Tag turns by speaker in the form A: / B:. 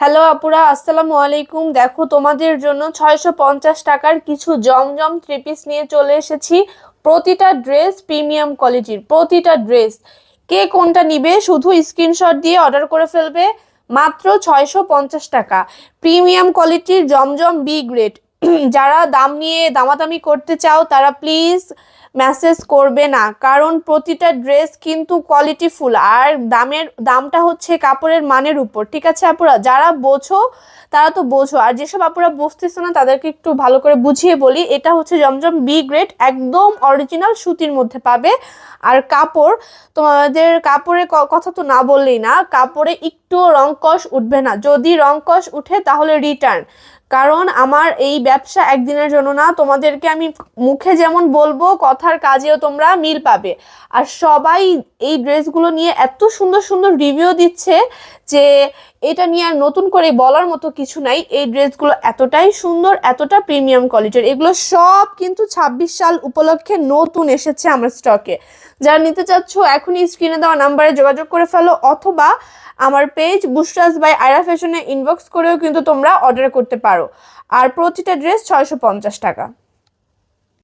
A: Hello আপুরা, আসসালামু আলাইকুম। দেখো, তোমাদের জন্য ছয়শো পঞ্চাশ টাকার কিছু জমজম থ্রি পিস নিয়ে চলে এসেছি। প্রতিটা ড্রেস প্রিমিয়াম কোয়ালিটির প্রতিটা ড্রেস কে কোনটা নিবে? শুধু স্ক্রিনশট দিয়ে অর্ডার করে ফেলবে। মাত্র ছয়শো পঞ্চাশ টাকা। প্রিমিয়াম কোয়ালিটির জমজম বি গ্রেড যারা দাম নিয়ে দামাদামি করতে চাও, তারা প্লিজ মেসেজ করবে না। কারণ প্রতিটা ড্রেস কিন্তু কোয়ালিটিফুল আর দামের, দামটা হচ্ছে কাপড়ের মানের উপর। ঠিক আছে আপুরা? যারা বোঝো, তারা তো বোঝো। আর যেসব আপুরা বুঝতেছো না, তাদেরকে একটু ভালো করে বুঝিয়ে বলি। এটা হচ্ছে জমজম বি গ্রেড একদম অরিজিনাল সুতির মধ্যে পাবে। আর কাপড়, তোমাদের কাপড়ের কথা তো না বললেই না, কাপড়ে একটু রংকশ উঠবে না। যদি রংকশ উঠে, তাহলে রিটার্ন কারণ আমার এই ব্যবসা একদিনের জন্য না, তোমাদেরকে আমি মুখে যেমন বলব, কথার কাজেও তোমরা মিল পাবে। আর সবাই এই ড্রেসগুলো নিয়ে এত সুন্দর সুন্দর রিভিউ দিচ্ছে যে এটা নিয়ে আর নতুন করে বলার মতো কিছু নাই। এই ড্রেসগুলো এতটাই সুন্দর, এতটা প্রিমিয়াম কোয়ালিটির। এগুলো সব কিন্তু ছাব্বিশ সাল উপলক্ষে নতুন এসেছে আমার স্টকে যারা নিতে চাচ্ছ, এখনই স্ক্রিনে দেওয়া নাম্বারে যোগাযোগ করে ফেলো, অথবা আমার পেজ বুস্টাস বাই আয়রা ফ্যাশনে ইনবক্স করেও কিন্তু তোমরা অর্ডার করতে পারো। আর প্রতিটা ড্রেস ছয়শো পঞ্চাশ টাকা।